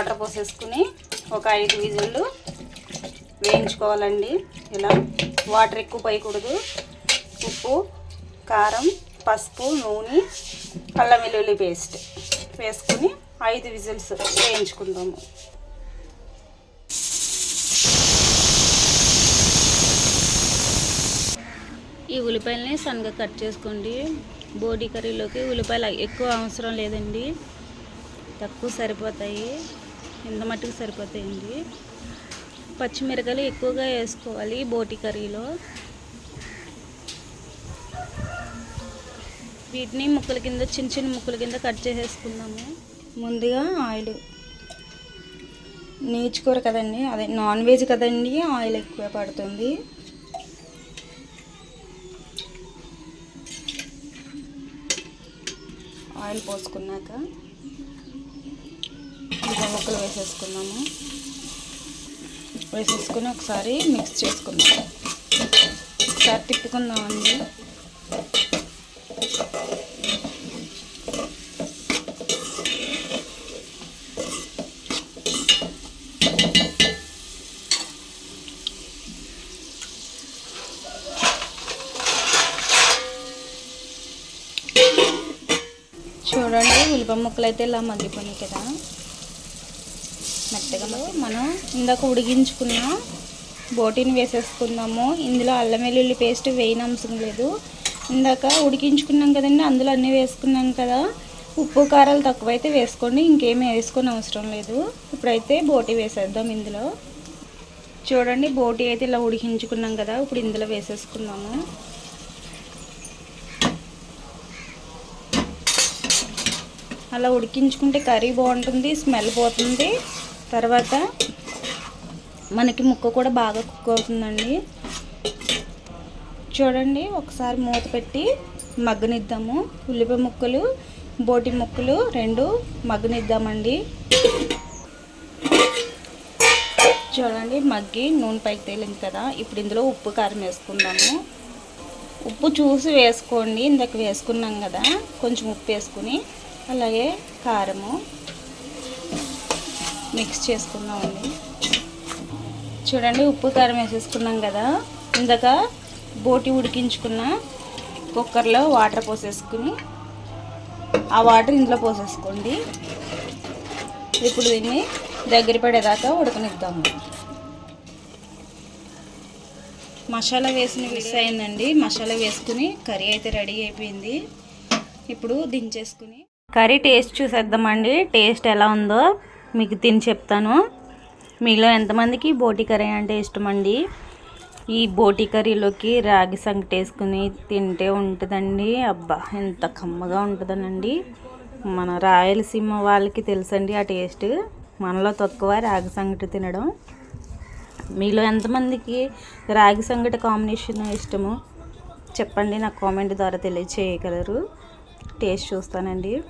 Water పోసేసుకుని ఒక ఐదు విజిల్లు వేయించుకోవాలండి. ఇలా వాటర్ ఎక్కువ పోయకూడదు. ఉప్పు కారం పసుపు నూనె అల్లం వెల్లుల్లి పేస్ట్ వేసుకుని ఐదు విజిల్స్ వేయించుకుందాము. ఈ ఉల్లిపాయలని సన్నగా కట్ చేసుకోండి. బోడీ కర్రీలోకి ఉల్లిపాయలు ఎక్కువ అవసరం లేదండి. తక్కువ సరిపోతాయి. ఇంత మట్టుకు సరిపోతాయండి. పచ్చిమిరకలు ఎక్కువగా వేసుకోవాలి బోటి కర్రీలో. వీటిని ముక్కల కింద చిన్న చిన్న ముక్కల కింద కట్ చేసేసుకుందాము. ముందుగా ఆయిల్. నీచుకూర కదండి అదే నాన్ వెజ్ కదండి ఆయిల్ ఎక్కువ పడుతుంది. ఆయిల్ పోసుకున్నాక ముక్కలు వేసేసుకున్నాము వేసేసుకుని ఒకసారి మిక్స్ చేసుకుందాం. ఒకసారి తిప్పుకుందామండి. చూడండి ఉల్లిపాయ ముక్కలు అయితే ఇలా మగ్గిపోయినాయి కదా. మెత్తగా మనం ఇందాక ఉడికించుకున్న బోటీని వేసేసుకుందాము. ఇందులో అల్లం వెల్లుల్లి పేస్ట్ వేయని అవసరం లేదు. ఇందాక ఉడికించుకున్నాం కదండి అందులో అన్నీ వేసుకున్నాం కదా. ఉప్పు కారాలు తక్కువైతే వేసుకోండి ఇంకేమీ వేసుకొని అవసరం లేదు. ఇప్పుడైతే బోటీ వేసేద్దాం ఇందులో. చూడండి బోటీ అయితే ఇలా ఉడికించుకున్నాం కదా ఇప్పుడు ఇందులో వేసేసుకుందాము. అలా ఉడికించుకుంటే కర్రీ బాగుంటుంది స్మెల్ పోతుంది. తర్వాత మనకి ముక్క కూడా బాగా కుక్ అవుతుందండి. చూడండి ఒకసారి మూత పెట్టి మగ్గనిద్దాము. ఉల్లిపాయ ముక్కలు బోటి ముక్కలు రెండు మగ్గనిద్దామండి. చూడండి మగ్గి నూనె పైకి తేలింది కదా. ఇప్పుడు ఇందులో ఉప్పు కారం వేసుకుందాము. ఉప్పు చూసి వేసుకోండి. ఇందాక వేసుకున్నాం కదా కొంచెం ఉప్పు వేసుకుని అలాగే కారము. మిక్స్ చేసుకుందామండి. చూడండి ఉప్పు కారం వేసేసుకున్నాం కదా. ఇందాక బోటి ఉడికించుకున్న కుక్కర్లో వాటర్ పోసేసుకుని ఆ వాటర్ ఇందులో పోసేసుకోండి. ఇప్పుడు దీన్ని దగ్గర పడేదాకా ఉడకనిద్దాము. మసాలా వేసిన మిస్ అయిందండి. మసాలా వేసుకుని కర్రీ అయితే రెడీ అయిపోయింది. ఇప్పుడు దించేసుకుని కర్రీ టేస్ట్ చూసేద్దామండి. టేస్ట్ ఎలా ఉందో మీకు తిని చెప్తాను. మీలో ఎంతమందికి బోటి కర్రీ అంటే ఇష్టమండి? ఈ బోటి కర్రీలోకి రాగి సంకటి వేసుకుని తింటే ఉంటుందండి. అబ్బా ఎంత కమ్మగా ఉంటుందనండి. మన రాయలసీమ వాళ్ళకి తెలుసండి ఆ టేస్ట్. మనలో తక్కువ రాగి సంగటి తినడం. మీలో ఎంతమందికి రాగి సంగటి కాంబినేషన్ ఇష్టము? చెప్పండి నా కామెంట్ ద్వారా తెలియచేయగలరు. టేస్ట్ చూస్తానండి.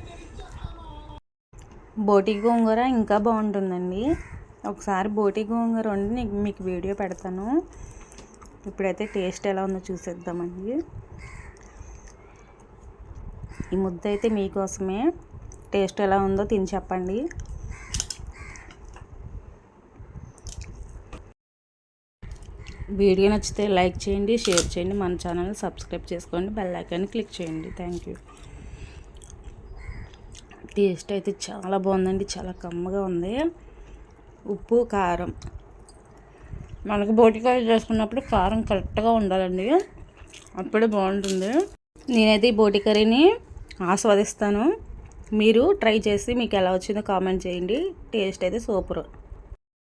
బోటి గోంగూర ఇంకా బాగుంటుందండి. ఒకసారి బోటి గోంగూర వండి మీకు వీడియో పెడతాను. ఇప్పుడైతే టేస్ట్ ఎలా ఉందో చూసేద్దామండి. ఈ ముద్ద అయితే మీకోసమే. టేస్ట్ ఎలా ఉందో తిని చెప్పండి. వీడియో నచ్చితే లైక్ చేయండి షేర్ చేయండి. మన ఛానల్ సబ్స్క్రైబ్ చేసుకోండి బెల్ ఐకాన్ క్లిక్ చేయండి. Thank you. టేస్ట్ అయితే చాలా బాగుందండి చాలా కమ్మగా ఉంది. ఉప్పు కారం. మనకు బోటి కర్రీ చేసుకున్నప్పుడు కారం కరెక్ట్గా ఉండాలండి. అప్పుడే బాగుంటుంది. నేనైతే ఈ బోటి కర్రీని ఆస్వాదిస్తాను. మీరు ట్రై చేసి మీకు ఎలా వచ్చిందో కామెంట్ చేయండి. టేస్ట్ అయితే సూపర్.